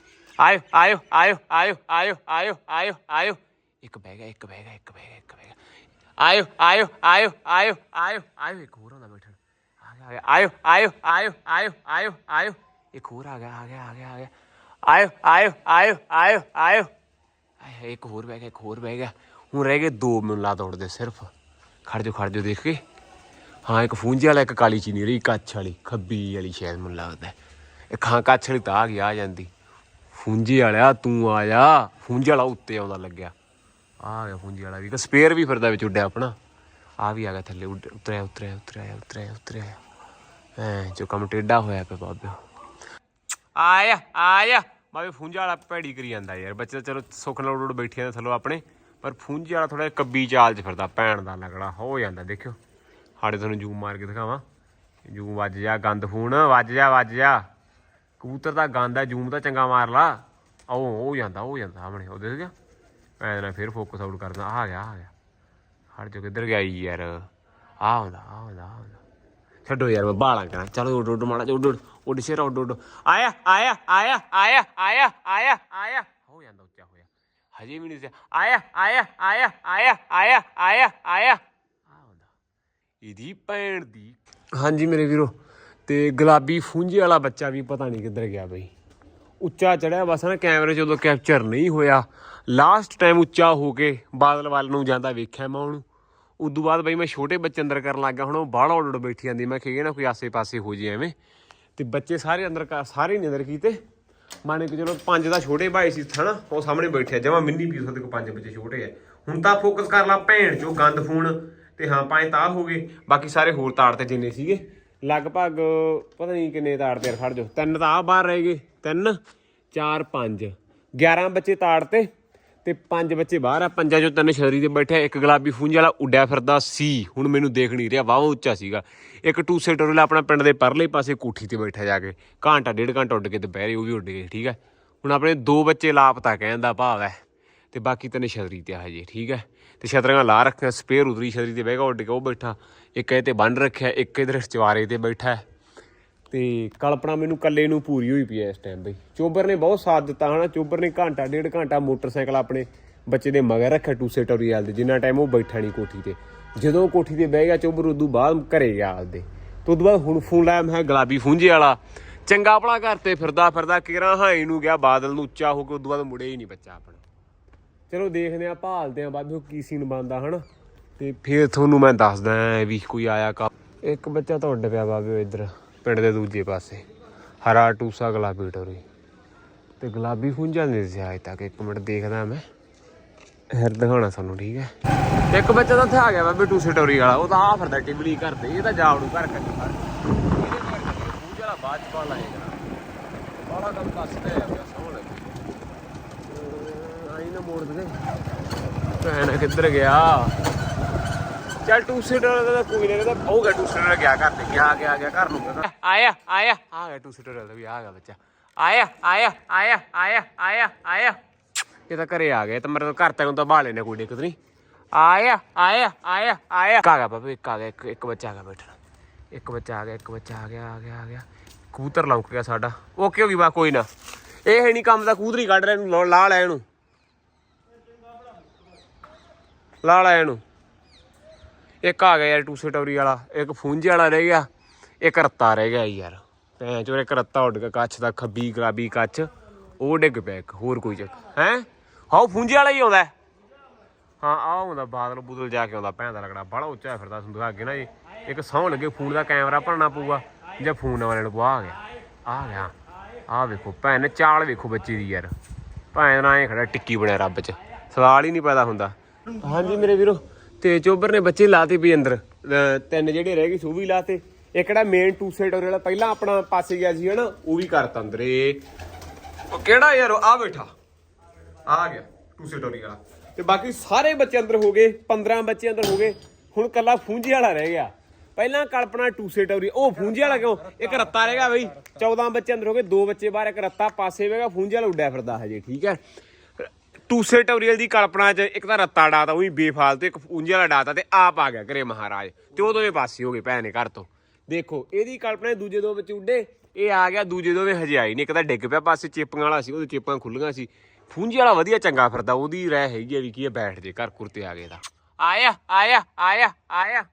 ਆਇਓ ਆਇਓ ਆਇਓ ਆਇਓ ਆਇਓ ਆਇਓ ਆਇਓ ਆਇਓ ਇੱਕ ਬਹਿ ਗਿਆ ਇੱਕ ਬਹਿ ਗਿਆ ਇੱਕ ਬਹਿ ਗਿਆ ਇੱਕ ਬਹਿ ਗਿਆ ਆਇਓ ਆਇਓ ਆਇਓ ਆਇਓ ਆਇਓ ਆਇਓ ਇੱਕ ਹੋਰ ਆਉਂਦਾ ਬੈਠਣ ਆ ਗਿਆ ਆਇਓ ਆਇਓ ਆਇਓ ਆਇਓ ਆਇਓ ਆਇਓ ਇੱਕ ਹੋਰ ਆ ਗਿਆ ਆ ਗਿਆ ਆ ਗਿਆ ਆ ਗਿਆ ਆਇਓ ਆਇਓ ਆਇਓ ਆਇਓ ਆਇਓ ਆਏ ਇੱਕ ਹੋਰ ਬਹਿ ਗਿਆ ਇੱਕ ਹੋਰ ਬਹਿ ਗਿਆ ਹੁਣ ਰਹਿ ਗਏ ਦੋ ਮੈਨੂੰ ਲਾ ਦੌੜਦੇ ਸਿਰਫ ਖੜ ਜਾ ਖੜ ਜਾ ਦੇਖ ਕੇ ਹਾਂ ਇੱਕ ਫੂੰਜੇ ਵਾਲਾ ਇੱਕ ਕਾਲੀ ਚੀਨੀ ਰਹੀ ਕੱਛ ਵਾਲੀ ਖੱਬੀ ਵਾਲੀ ਸ਼ਾਇਦ ਮੈਨੂੰ ਲੱਗਦਾ ਇੱਕ ਹਾਂ ਕੱਛ ਵਾਲੀ ਤਾਂ ਆ ਗਈ ਆ ਜਾਂਦੀ ਫੂੰਜੇ ਵਾਲਿਆ, ਤੂੰ ਆ ਜਾ। ਫੂੰਜੇ ਵਾਲਾ ਉੱਤੇ ਆਉਂਦਾ ਲੱਗਿਆ। ਆ ਗਿਆ ਫੂੰਜੇ ਵਾਲਾ ਵੀ ਇੱਕ ਸਪੇਅਰ ਵੀ ਫਿਰਦਾ ਵਿੱਚ ਉੱਡਿਆ ਆਪਣਾ। ਆ ਵੀ ਆ ਗਿਆ ਥੱਲੇ, ਉੱਡ- ਉਤਰਿਆ ਉਤਰਿਆ ਉਤਰਿਆ ਉਤਰਿਆ ਉਤਰਿਆ। ਐ, ਜੋ ਕੰਮ ਟੇਡਾ ਹੋਇਆ ਪਿਆ ਬਾਬਿਓ ਆਇਆ ਆਇਆ ਬਾਬੇ, ਫੂੰਜਾ ਵਾਲਾ ਭੈੜੀ ਕਰੀ ਜਾਂਦਾ ਯਾਰ। ਬੱਚੇ ਤਾਂ ਚਲੋ ਸੁੱਖ ਨਾਲ ਉੱਡ ਬੈਠੇ ਨੇ ਥੱਲੋਂ ਆਪਣੇ। ਪਰ ਫੂੰਜੇ ਵਾਲਾ ਥੋੜਾ ਕੱਬੀ ਚਾਲ 'ਚ ਫਿਰਦਾ, ਭੈਣ ਦਾ ਲਗੜਾ, ਹੋ ਜਾਂਦਾ, ਦੇਖਿਓ। ਹਾੜੇ ਤੁਹਾਨੂੰ ਜੂਮ ਮਾਰ ਕੇ ਦਿਖਾਵਾਂ। ਜੂਮ ਵੱਜ ਜਾ, ਗੰਦ ਫੂਨ ਵੱਜ ਜਾ ਵੱਜ ਜਾ। ਕਬੂਤਰ ਦਾ ਗਾਂਦਾ ਜੂਮ ਤਾਂ ਚੰਗਾ ਮਾਰ ਲਾ ਉਹ ਉਹ ਜਾਂਦਾ ਉਹ ਜਾਂਦਾ ਸਾਹਮਣੇ ਉਹ ਦੇਖ ਗਿਆ ਮੈਂ ਨਾ ਫਿਰ ਫੋਕਸ ਆਊਟ ਕਰਦਾ ਆ ਗਿਆ ਆ ਗਿਆ ਹਟ ਜਾ ਕਿੱਧਰ ਗਿਆ ਯਾਰ ਆ ਆਉਂਦਾ ਆ ਆਉਂਦਾ ਆ ਆਉਂਦਾ ਛੱਡੋ ਯਾਰ ਮੈਂ ਬਾਲਾਂ ਕਰਾਂ ਚਲੋ ਉੱਡ ਉੱਡ ਮਾੜਾ ਉੱਡ ਉੱਡ ਉੱਡ ਸ਼ੇਰ ਉੱਡ ਉੱਡ ਆਇਆ ਆਇਆ ਆਇਆ ਆਇਆ ਆਇਆ ਆਇਆ ਆਇਆ ਹੋ ਜਾਂਦਾ ਉੱਚਾ ਹੋਇਆ ਹਜੇ ਵੀ ਨਹੀਂ ਆਇਆ ਆਇਆ ਆਇਆ ਆਇਆ ਆਇਆ ਆਇਆ ਆਇਆ ਆ ਹੁੰਦਾ ਇਹਦੀ ਭੈਣ ਦੀ ਹਾਂਜੀ ਮੇਰੇ ਵੀਰੋ ਤੇ ਗੁਲਾਬੀ ਫੁੰਝੇ ਵਾਲਾ ਬੱਚਾ ਵੀ ਪਤਾ ਨਹੀਂ ਕਿੱਧਰ ਗਿਆ ਬਈ। ਉੱਚਾ ਚੜਿਆ, ਬਸ ਨਾ ਕੈਮਰੇ 'ਚ ਉਦੋਂ ਕੈਪਚਰ ਨਹੀਂ ਹੋਇਆ। ਲਾਸਟ ਟਾਈਮ ਉੱਚਾ ਹੋ ਕੇ ਬਾਦਲ ਵੱਲ ਨੂੰ ਜਾਂਦਾ ਵੇਖਿਆ ਮੈਂ ਉਹਨੂੰ। ਉਦੋਂ ਬਾਅਦ ਬਈ ਮੈਂ ਛੋਟੇ ਬੱਚੇ ਅੰਦਰ ਕਰਨ ਲੱਗਾ ਹੁਣ ਉਹ ਬਾਹਲਾ ਉੱਡ ਬੈਠੀ ਜਾਂਦੀ। ਮੈਂ ਕਿਹਾ ਨਾ ਕੋਈ ਆਸੇ-ਪਾਸੇ ਹੋ ਜੇ ਐਵੇਂ। ਤੇ ਬੱਚੇ ਸਾਰੇ ਅੰਦਰ ਕਰ- ਸਾਰੇ ਨਹੀਂ ਅੰਦਰ ਕੀਤੇ। ਮਾਨੇ ਕਿ ਚਲੋ ਪੰਜ ਦਾ ਛੋਟੇ ਭਾਈ ਸੀ ਹਨਾ। ਉਹ ਸਾਹਮਣੇ ਬੈਠਿਆ ਜਮਾ ਮਿੰਨੀ ਪੀਸ ਉਹਦੇ ਕੋ ਪੰਜ ਬੱਚੇ ਛੋਟੇ ਆ। ਹੁਣ ਤਾਂ ਫੋਕਸ ਕਰ ਲਾ ਭੈਣ ਚੋ ਗੰਦ ਫੋਨ ਤੇ ਹਾਂ ਪੰਜ ਤਾਂ ਹੋ ਗਏ। ਬਾਕੀ ਸਾਰੇ ਹੋਰ ਤਾੜ ਤੇ ਜਿੰਨੇ ਸੀਗੇ। ਲਗਭਗ ਪਤਾ ਨਹੀਂ ਕਿੰਨੇ ਤਾੜ ਤੇ ਫੜ ਜੋ ਤਿੰਨ ਤਾਂ ਆ ਬਾਹਰ ਰਹਿ ਗਏ। ਤਿੰਨ, ਚਾਰ, ਪੰਜ। 11 ਬੱਚੇ ਤਾੜ ਤੇ ਤੇ ਪੰਜ ਬੱਚੇ ਬਾਹਰ ਆ। ਪੰਜਾਂ ਚੋਂ ਤਿੰਨ ਛਤਰੀ 'ਤੇ ਬੈਠਿਆ ਇੱਕ ਗੁਲਾਬੀ ਫੂੰਜ ਵਾਲਾ ਉੱਡਿਆ ਫਿਰਦਾ ਸੀ। ਹੁਣ ਮੈਨੂੰ ਦੇਖ ਨਹੀਂ ਰਿਹਾ। ਵਾਹ ਉੱਚਾ ਸੀਗਾ। ਇੱਕ ਟੂ ਸੀਟਰ ਵਾਲਾ ਆਪਣਾ ਪਿੰਡ ਦੇ ਪਰਲੇ ਪਾਸੇ ਕੋਠੀ ਤੇ ਬੈਠਾ ਜਾ ਕੇ। ਘੰਟਾ, ਡੇਢ ਘੰਟਾ ਉੱਡ ਕੇ ਦੁਪਹਿਰੇ ਉਹ ਵੀ ਉੱਡ ਗਏ, ਠੀਕ ਹੈ ਹੁਣ ਆਪਣੇ ਦੋ ਬੱਚੇ ਲਾਪਤਾ ਕਹਿੰਦਾ ਭਾਵ ਹੈ। ਤੇ ਬਾਕੀ ਤਿੰਨ ਛਤਰੀ ਤੇ ਆ ਹਜੇ, ਠੀਕ ਹੈ ਤੇ ਛਤਰੀਆਂ ਲਾ ਰੱਖੀਆਂ। ਸਪੇਅਰ ਉਤਰੀ ਛਤਰੀ ਤੇ ਬਹਿ ਗਿਆ ਉੱਡ ਕੇ ਉਹ ਬੈਠਾ। ਇੱਕ ਇਹ ਤੇ ਬੰਨ ਰੱਖਿਆ, ਇੱਕ ਇਧਰ ਚਵਾਰੇ ਤੇ ਬੈਠਾ ਹੈ। ਤੇ ਕਲਪਨਾ ਮੈਨੂੰ ਕੱਲੇ ਨੂੰ ਪੂਰੀ ਹੋਈ ਪਈ ਐ ਇਸ ਟਾਈਮ ਬਈ। ਚੋਬਰ ਨੇ ਬਹੁਤ ਸਾਥ ਦਿੱਤਾ ਹਨਾ, ਚੋਬਰ ਨੇ ਘੰਟਾ, ਡੇਢ ਘੰਟਾ ਮੋਟਰਸਾਈਕਲ ਆਪਣੇ ਬੱਚੇ ਦੇ ਮਗਰ ਰੱਖਿਆ ਟੂਸੇ ਟੋਰੀਅਲ ਦੇ, ਜਿੰਨਾ ਟਾਈਮ ਉਹ ਬੈਠਾ ਨਹੀਂ ਕੋਠੀ ਤੇ। ਜਦੋਂ ਕੋਠੀ ਤੇ ਬਹਿ ਗਿਆ ਚੋਬਰ, ਉਦੋਂ ਬਾਅਦ ਘਰੇ ਗਿਆ ਆਪਦੇ ਤੋਂ ਉਦੋਂ ਬਾਅਦ ਹੁਣ ਫੋਨ ਲਾਇਆ, ਮੈਂ ਕਿਹਾ ਗੁਲਾਬੀ ਫੂੰਜੇ ਵਾਲਾ, ਚੰਗਾ ਭਲਾ ਘਰ ਤੇ ਫਿਰਦਾ ਫਿਰਦਾ ਕਿਰਾਂ ਹਾਈ ਨੂੰ ਗਿਆ, ਬਾਦਲ ਨੂੰ ਉੱਚਾ ਹੋ ਕੇ ਉਦੋਂ ਬਾਅਦ ਮੁੜੇ ਹੀ ਨਹੀਂ ਬੱਚਾ ਆਪਣਾ। ਚਲੋ ਦੇਖਦੇ ਆ ਭਾਲਦੇ ਆ ਬਾਅਦ ਵਿੱਚ ਕੀ ਸੀਨ ਬਣਦਾ ਹਨਾ। ਤੇ ਫਿਰ ਤੁਹਾਨੂੰ ਮੈਂ ਦੱਸਦਾ ਵੀ ਕੋਈ ਆਇਆ ਕਾ ਇੱਕ ਬੱਚਾ ਤਾਂ ਉੱਡ ਪਿਆ ਬਾਬੇ ਇੱਧਰ, ਪਿੰਡ ਦੇ ਦੂਜੇ ਪਾਸੇ। ਹਰਾ ਟੂਸਾ ਗੁਲਾਬੀ ਟੋਰੀ ਤੇ ਗੁਲਾਬੀ ਫੁੰਝਾ ਨਹੀਂ ਸੀ ਅਜੇ ਤੱਕ, ਇੱਕ ਮਿੰਟ ਦੇਖਦਾ ਮੈਂ। ਫਿਰ ਦਿਖਾਉਣਾ ਸਾਨੂੰ ਠੀਕ ਹੈ? ਇੱਕ ਬੱਚਾ ਤਾਂ ਇੱਥੇ ਆ ਗਿਆ ਬਾਬੇ ਟੂਸੇ ਟੋਰੀ ਵਾਲਾ, ਉਹ ਤਾਂ ਆ ਫਿਰਦਾ ਟਿਬਲੀ ਕਰਦੇ, ਇਹ ਤਾਂ ਜਾਵੜੂ ਘਰ ਕੱਟ ਇਹਦੇ ਫੁੰਝਾ ਬਾਅਦ ਚ ਪਾ ਲਾਏਗਾ ਬਾਲਾ ਕੰਮ ਦੱਸਦੇ ਆ ਪਿਆ ਸੋਹਣ ਆਈ ਨਾ ਮੋੜ ਦੇ ਭੈਣ ਕਿੱਧਰ ਗਿਆ? ਚੱਲ ਟੂ ਸੀਟਰ ਦਾ ਕੋਈ ਨਹੀਂ ਤਾਂ ਉਹ ਗਿਆ ਟੂ ਸੀਟਰ ਗਿਆ ਘਰ ਤੇ। ਗਿਆ ਗਿਆ ਗਿਆ ਘਰ ਨੂੰ। ਗਿਆ। ਆਇਆ ਆਇਆ। ਆ ਗਿਆ ਟੂ ਸੀਟਰ ਦਾ ਵੀ ਆ ਗਿਆ ਬੱਚਾ। ਆਇਆ ਆਇਆ ਆਇਆ ਆਇਆ ਆਇਆ ਆਇਆ। ਇਹ ਤਾਂ ਘਰੇ ਆ ਗਿਆ ਇਹ ਤਾਂ ਮੇਰੇ ਘਰ ਤੱਕ ਤਾਂ ਬਾਹਲੇ ਨੇ ਕੋਈ ਦਿੱਕਤ ਨਹੀਂ ਆਇਆ ਆਇਆ ਆਇਆ ਆਇਆ। ਇੱਕ ਆ ਗਿਆ ਬਾਬੇ, ਇੱਕ ਆ ਗਿਆ, ਇੱਕ ਇੱਕ ਬੱਚਾ ਆ ਗਿਆ ਬੈਠਣਾ। ਇੱਕ ਬੱਚਾ ਆ ਗਿਆ, ਇੱਕ ਬੱਚਾ ਆ ਗਿਆ ਆ ਗਿਆ ਆ ਗਿਆ। ਕਬੂਤਰ ਲੌਂਕ ਗਿਆ ਸਾਡਾ। ਓਕੇ ਹੋ ਗਈ ਬਾ, ਕੋਈ ਨਾ। ਇਹ ਹੈ ਨਹੀਂ ਕੰਮ ਦਾ ਕਬੂਤਰ ਹੀ ਕੱਢ ਰਿਹਾ ਇਹਨੂੰ ਲਾ ਲੈ ਇਹਨੂੰ। ਲਾ, ਲੈ ਇਹਨੂੰ। ਇੱਕ ਆ ਗਿਆ ਯਾਰ ਟੂਸੇ ਟੌਰੀ ਵਾਲਾ, ਇੱਕ ਫੂੰਜੇ ਵਾਲਾ ਰਹਿ ਗਿਆ, ਇੱਕ ਰੱਤਾ ਰਹਿ ਗਿਆ ਯਾਰ। ਭੈਣ ਚੋਰ ਇੱਕ ਰੱਤਾ ਉੱਡ ਗਿਆ ਕੱਛ ਦਾ ਖੱਬੀ ਗੁਲਾਬੀ ਕੱਛ ਉਹ ਡਿੱਗ ਪਿਆ ਇੱਕ, ਹੋਰ ਕੋਈ ਚੱਕ, ਹੈ? ਹਾਉ ਫੂੰਜੇ ਵਾਲਾ ਹੀ ਆਉਂਦਾ ਹਾਂ। ਆ ਆਉਂਦਾ, ਬਾਦਲ ਬੂਦਲ ਜਾ ਕੇ ਆਉਂਦਾ, ਭੈਣ ਦਾ ਲਗੜਾ ਬੜਾ ਉੱਚਾ ਫਿਰਦਾ ਤੁਹਾਨੂੰ ਦਿਖਾ ਨਾ ਜੀ। ਇੱਕ ਸੌਂ ਲੱਗੇ ਫੋਨ ਦਾ ਕੈਮਰਾ ਭਰਨਾ ਪਊਗਾ, ਜਾਂ ਫੋਨ ਵਾਲੇ ਨੂੰ ਆ ਗਿਆ ਆ ਗਿਆ ਆ ਵੇਖੋ, ਭੈਣ ਨੇ ਚਾਲ ਵੇਖੋ ਬੱਚੇ ਦੀ ਯਾਰ। ਭੈਣ ਨਾਲ ਐ ਖੜਾ, ਟਿੱਕੀ ਬਣਿਆ ਰੱਬ ਚ, ਸਵਾਲ ਹੀ ਨਹੀਂ ਪੈਦਾ ਹੁੰਦਾ। ਹਾਂਜੀ ਮੇਰੇ ਵੀਰੋ ਤੇ ਚੋਬਰ ਨੇ ਬੱਚੇ ਲਾਤੇ ਵੀ ਅੰਦਰ। ਤਿੰਨ ਜਿਹੜੇ ਰਹਿ ਗਏ ਸੀ ਵੀ ਲਾਤੇ। ਇੱਕ ਮੇਨ ਟੂ ਸਾਈਡ ਵਾਲਾ ਪਹਿਲਾਂ ਆਪਣਾ ਪਾਸੇ ਗਿਆ ਸੀ, ਹਨਾ, ਉਹ ਵੀ ਕਰਤਾ ਅੰਦਰੇ। ਉਹ ਕਿਹੜਾ ਯਾਰ ਆ ਬੈਠਾ। ਆ ਗਿਆ ਟੂ ਸਾਈਡ ਵਾਲਾ ਤੇ ਬਾਕੀ ਸਾਰੇ ਬੱਚੇ ਅੰਦਰ ਹੋ ਗਏ 15 ਬੱਚੇ ਅੰਦਰ ਹੋ ਗਏ। ਹੁਣ ਕੱਲਾ ਫੂੰਜੀ ਵਾਲਾ ਰਹਿ ਗਿਆ। ਪਹਿਲਾਂ ਕਲਪਨਾ ਟੂਸੇ ਟੌਰੀ ਉਹ ਫੂੰਜੀ ਵਾਲਾ ਕਿਉਂ? ਇੱਕ ਰੱਤਾ ਰਹਿ ਗਿਆ ਬਈ। 14 ਬੱਚੇ ਅੰਦਰ ਹੋ ਗਏ, ਦੋ ਬੱਚੇ ਬਾਹਰ, ਇੱਕ ਰੱਤਾ ਪਾਸੇ ਵੇਗਾ ਫੂੰਜੀ ਵਾਲਾ ਉੱਡਿਆ ਫਿਰਦਾ ਹਜੇ, ਠੀਕ ਹੈ? ਟੂਸੇ ਟੌਰੀਅਲ ਦੀ ਕਲਪਨਾ 'ਚ ਇੱਕ ਤਾਂ ਰੱਤਾ ਡਾਤਾ ਉਹੀ ਬੇਫਾਲਤੂ, ਇੱਕ ਫੂੰਜੀ ਵਾਲਾ ਡਾਤਾ ਤੇ ਆਪ ਆ ਗਿਆ ਘਰੇ ਮਹਾਰਾਜ। ਤੇ ਉਹ ਦੋਵੇਂ ਪਾਸੇ ਹੋ ਗਏ ਭੈਣ ਨੇ ਘਰ ਤੋਂ। ਦੇਖੋ, ਇਹਦੀ ਕਲਪਨਾ ਦੂਜੇ ਦੋ ਵਿੱਚ ਉੱਡੇ, ਇਹ ਆ ਗਿਆ, ਦੂਜੇ ਦੋਵੇਂ ਹਜੇ ਆਈ ਨਹੀਂ। ਇੱਕ ਤਾਂ ਡਿੱਗ ਪਿਆ ਪਾਸੇ ਚੇਪਾਂ ਵਾਲਾ ਸੀ, ਉਹਦੇ ਚੇਪਾਂ ਖੁੱਲੀਆਂ ਸੀ। ਫੂੰਜੀ ਵਾਲਾ ਵਧੀਆ ਚੰਗਾ ਫਿਰਦਾ, ਉਹਦੀ ਰਹਿ ਹੈਗੀ ਆ ਵੀ ਕੀ ਆ, ਬੈਠ ਜੇ ਘਰ ਕੁਰਤੇ ਆ ਗਏ ਦਾ ਆਇਆ ਆਇਆ ਆਇਆ ਆਇਆ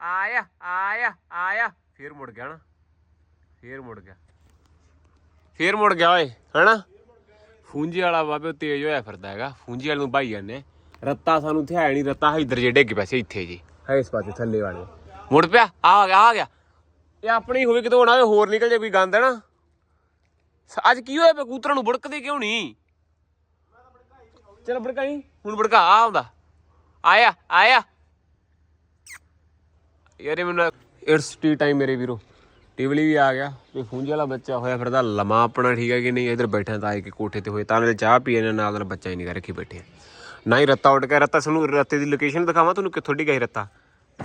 ਆਇਆ ਆਇਆ ਆਇਆ, ਫੇਰ ਮੁੜ ਗਿਆ ਨਾ। ਫੇਰ ਮੁੜ ਗਿਆ। ਫੇਰ ਮੁੜ ਗਿਆ ਓਏ, ਹਨਾ? ਫੂੰਜੀ ਵਾਲਾ ਬਾਬੇ ਤੇਜ਼ ਹੋਇਆ ਫਿਰਦਾ ਹੈਗਾ। ਫੂੰਜੀ ਵਾਲੇ ਨੂੰ ਭਾਈ ਜਾਂਦੇ ਰੱਤਾ ਸਾਨੂੰ ਇੱਥੇ ਹੈ ਨਹੀਂ ਰੱਤਾ ਇਧਰ ਜੇ ਡਿੱਗ ਪਿਆ ਸੀ ਇੱਥੇ ਜੀ। ਹੈ ਇਸ ਪਾਸੇ ਥੱਲੇ ਵਾਲੇ। ਮੁੜ ਪਿਆ ਆ ਗਿਆ ਆ ਗਿਆ। ਇਹ ਆਪਣੀ ਹੋਵੇ ਕਿਤੇ ਹੋਣਾ ਹੋਰ ਨਿਕਲ ਜੇ ਕੋਈ ਗੰਦ ਹੈ ਨਾ? ਅੱਜ ਕੀ ਹੋਇਆ ਕਬੂਤਰਾਂ ਨੂੰ ਬੁੜਕਦੇ ਕਿਉਂ ਨਹੀਂ ਚਲ ਬੜਕਾਈ ਹੁਣ ਬੜਕਾ ਆ ਆਉਂਦਾ। ਆਇਆ ਆਇਆ। ਯਾਰ ਇਹ ਮੈਨੂੰ ਇਟਸ ਟੀ ਟਾਈਮ ਮੇਰੇ ਵੀਰੋ। ਟਿਵਲੀ ਵੀ ਆ ਗਿਆ। ਤੇ ਫੂੰਜੇ ਵਾਲਾ ਬੱਚਾ ਹੋਇਆ ਫਿਰਦਾ ਲਮਾ ਆਪਣਾ ਠੀਕ ਹੈ ਕਿ ਨਹੀਂ? ਇਧਰ ਬੈਠਾ ਤਾਂ ਆਏ ਕਿ ਕੋਠੇ ਤੇ ਹੋਏ ਤਾਂ ਨਾਲ ਚਾਹ ਪੀਏ ਨੇ ਨਾਲ ਨਾਲ ਬੱਚਾ ਹੀ ਨਹੀਂ ਕਰ ਰੱਖੀ ਬੈਠੇ। ਨਾ ਹੀ ਰੱਤਾ ਉੱਡ ਕੇ ਰੱਤਾ ਸਾਨੂੰ ਰੱਤੇ ਦੀ ਲੋਕੇਸ਼ਨ ਦਿਖਾਵਾਂ ਤੁਹਾਨੂੰ ਕਿੱਥੋਂ ਡਿੱਗਾ ਸੀ ਰੱਤਾ?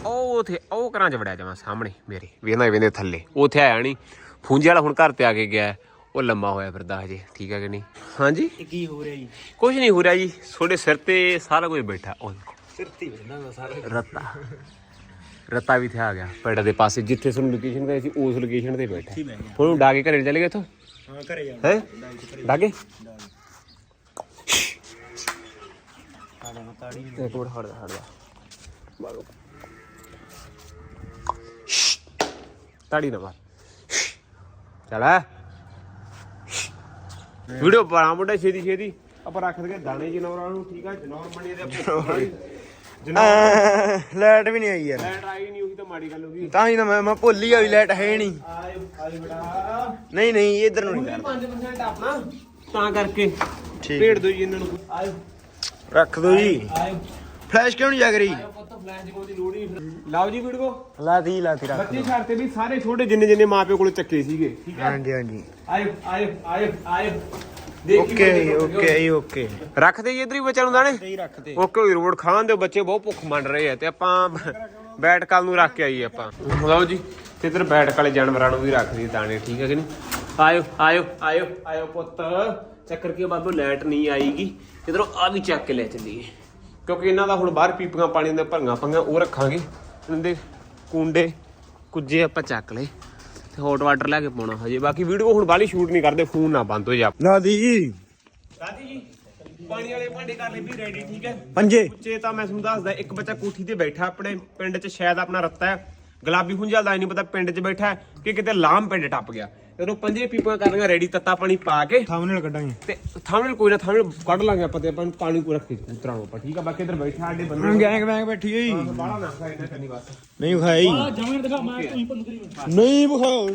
ਉਹ ਉਥੇ ਉਹ ਘਰਾਂ ਚ ਵੜਿਆ ਜਾਵਾਂ ਸਾਹਮਣੇ ਮੇਰੇ ਵੇਂਦਾ ਵੇਂਦੇ ਥੱਲੇ। ਉਥੇ ਆਇਆ ਨਹੀਂ। ਫੂੰਜੇ ਵਾਲਾ ਹੁਣ ਘਰ ਤੇ ਆ ਕੇ ਗਿਆ। ਉਹ ਲੰਮਾ ਹੋਇਆ ਫਿਰਦਾ ਹਜੇ ਠੀਕ ਹੈ ਕਿ ਨਹੀਂ? ਹਾਂਜੀ? ਕੀ ਹੋ ਰਿਹਾ ਜੀ? ਕੁਝ ਨਹੀਂ ਹੋ ਰਿਹਾ ਜੀ। ਤੁਹਾਡੇ ਸਿਰ ਤੇ ਸਾਰਾ ਕੁਝ ਬੈਠਾ। ਉਹ ਦੇਖੋ। ਸਿਰਤੀ ਬੰਦਾ ਸਾਰਾ। ਰੱਤਾ। ਰੱਤਾ ਵੀ ਇੱਥੇ ਆ ਗਿਆ। ਪਿੰਡ ਦੇ ਪਾਸੇ ਜਿੱਥੇ ਤੁਹਾਨੂੰ ਲੋਕੇਸ਼ਨ ਕਹੀ ਸੀ ਉਸ ਲੋਕੇਸ਼ਨ ਤੇ ਬੈਠਾ। ਹੁਣ ਡਾ ਕੇ ਘਰੇ ਚਲੇ ਗਏ ਇੱਥੋਂ? ਹਾਂ ਘਰੇ ਜਾਣਾ। ਹੈ? ਡਾਗੇ ਤਾੜੀ ਇੱਕ ਮਿੰਟ ਹਟ ਜਾ ਹਟ ਜਾ। ਮਾਰੋ। ਤਾੜੀ ਨਾ ਮਾਰ। ਚੱਲ ਵੀਡੀਓ ਬਣਾ ਮੁੰਡਾ ਛੇਤੀ ਛੇਤੀ ਆਪਾਂ ਰੱਖ ਦਈਏ ਦਾਣੇ ਜਨੌਰਾਂ ਨੂੰ ਠੀਕ ਆ? ਜਨੌਰ ਬਣੇ ਦੇ ਆਪਾਂ ਜਨੌਰ ਐ, ਲਾਈਟ ਵੀ ਨਹੀਂ ਆਈ ਯਾਰ। ਲੈਟ ਆਈ ਨਹੀਂ ਉਹੀ ਤਾਂ ਮਾੜੀ ਗੱਲ ਹੋ ਗਈ। ਤਾਂ ਹੀ ਤਾਂ ਮੈਂ ਮੈਂ ਭੁੱਲ ਹੀ ਆਈ ਲਾਈਟ ਹੈ ਨਹੀਂ। ਆਏ ਆਏ ਬੜਾ। ਨਹੀਂ ਨਹੀਂ ਇਧਰ ਨੂੰ ਨਹੀਂ ਕਰਦਾ 5% ਆਪਣਾ। ਤਾਂ ਕਰਕੇ ਠੀਕ। ਭੇੜ ਦੋ ਜੀ ਇਹਨਾਂ ਨੂੰ। ਆਏ ਰੱਖ ਦੋ ਜੀ। ਆਏ ਫਲੈਸ਼ ਕਿਉਂ ਨਹੀਂ ਜਗ ਰਹੀ ਪੁੱਤ ਫਲੈਸ਼ ਕੋਲ ਦੀ ਲੋੜ ਹੀ ਲਓ ਜੀ ਵੀਡੀਓ। ਲਾਤੀ ਲਾਤੀ ਰੱਖ ਬੱਚੇ ਛੱਡਤੇ ਵੀ ਸਾਰੇ ਛੋਟੇ ਜਿੰਨੇ ਜਿੰਨੇ ਮਾਪਿਓ ਕੋਲ ਚੱਕੇ ਸੀਗੇ। ਠੀਕ ਹੈ? ਹਾਂਜੀ ਹਾਂਜੀ। ਆਇਓ ਆਇਓ ਆਇਓ ਆਇਓ। ਓਕੇ ਓਕੇ ਓਕੇ ਰੱਖਦੇ ਜੀ ਇਧਰ ਹੀ ਬੱਚਿਆਂ ਨੂੰ ਦਾਣੇ? ਰੱਖਦੇ। ਓਕੇ ਵੀ ਰੋਡ ਖਾਣ ਦੇ ਬੱਚੇ ਬਹੁਤ ਭੁੱਖ ਮੰਨ ਰਹੇ ਆ ਤੇ ਆਪਾਂ ਬੈਠ ਕਾਲ ਨੂੰ ਰੱਖ ਕੇ ਆਈਏ ਆਪਾਂ। ਲਓ ਜੀ ਤੇ ਇਧਰ ਬੈਠ ਕਾਲੇ ਜਾਨਵਰਾਂ ਨੂੰ ਵੀ ਰੱਖ ਦਈਏ ਦਾਣੇ ਠੀਕ ਹੈ ਕਿ ਨਹੀਂ? ਆਇਓ ਆਇਓ ਆਇਓ ਆਇਓ ਪੁੱਤ। ਚੱਕਰ ਕੀ ਬਾਬੂ ਲਾਈਟ ਨਹੀਂ ਆਏਗੀ ਇਧਰੋਂ ਆ ਵੀ ਚੱਕ ਕੇ ਲੈ ਚੱਲੀਏ। ਕਿਉਂਕਿ ਇਹਨਾਂ ਦਾ ਹੁਣ ਬਾਹਰ ਪੀਪੀਆਂ ਪਾਣੀ ਦੇ ਭਰੀਆਂ ਪੰਗਾ ਉਹ ਰੱਖਾਂਗੇ। ਇਹਨਾਂ ਦੇ ਕੁੰਡੇ ਕੁੱਜੇ ਆਪਾਂ ਚੱਕ ਲਏ। ਤੇ ਹੌਟ ਵਾਟਰ ਲੈ ਕੇ ਪਾਉਣਾ ਹਜੇ। ਬਾਕੀ ਵੀਡੀਓ ਹੁਣ ਬਾਲੀ ਸ਼ੂਟ ਨਹੀਂ ਕਰਦੇ ਫੋਨ ਨਾ ਬੰਦ ਹੋ ਜਾ ਲਾ ਦੀ ਦਾਦੀ ਜੀ ਪਾਣੀ ਵਾਲੇ ਭਾਂਡੇ ਕਰ ਵੀ ਰੈਡੀ ਠੀਕ ਹੈ? ਪੰਜੇ ਉੱਚੇ ਤਾਂ ਮੈਂ ਤੁਹਾਨੂੰ ਦੱਸਦਾ ਇੱਕ ਬੱਚਾ ਕੋਠੀ ਤੇ ਬੈਠਾ ਆਪਣੇ ਪਿੰਡ 'ਚ ਸ਼ਾਇਦ ਆਪਣਾ ਰੱਤਾ ਹੈ। ਗੁਲਾਬੀ ਹੁੰਜਲ ਦਾ ਨਹੀਂ ਪਤਾ ਪਿੰਡ 'ਚ ਬੈਠਾ ਹੈ ਕਿ ਕਿਤੇ ਲਾਮ ਪਿੰਡ ਟੱਪ ਗਿਆ। ਜਦੋਂ ਪੰਜੇ ਪੀਪਾਂ ਕਰਨੀਆਂ ਰੈਡੀ ਤੱਤਾ ਪਾਣੀ ਪਾ ਕੇ ਥੰਬਨੇਲ ਕੱਢਾਂਗੇ। ਤੇ ਥਾਮਲੇ ਕੋਈ ਨਾ ਥਾਮਲੇ ਕੱਢ ਲਾਂਗੇ ਆਪਾਂ ਤੇ ਆਪਾਂ ਨੂੰ ਪਾਣੀ ਕੋ ਰੱਖ ਕੇ ਉਤਰਾਂ ਆਪਾਂ ਠੀਕ ਆ? ਬਾਕੀ ਇਧਰ ਬੈਠਾ ਸਾਡੇ ਬੰਦੇ। ਗੈਂਗ ਬੈਂਗ ਬੈਠੀ ਹੋਈ। ਬਾਲਾ ਨਾ ਖਾਈ ਨਾ ਕਰਨੀ ਬਸ। ਨਹੀਂ ਨਹੀਂ ਵਿਖਾਓ।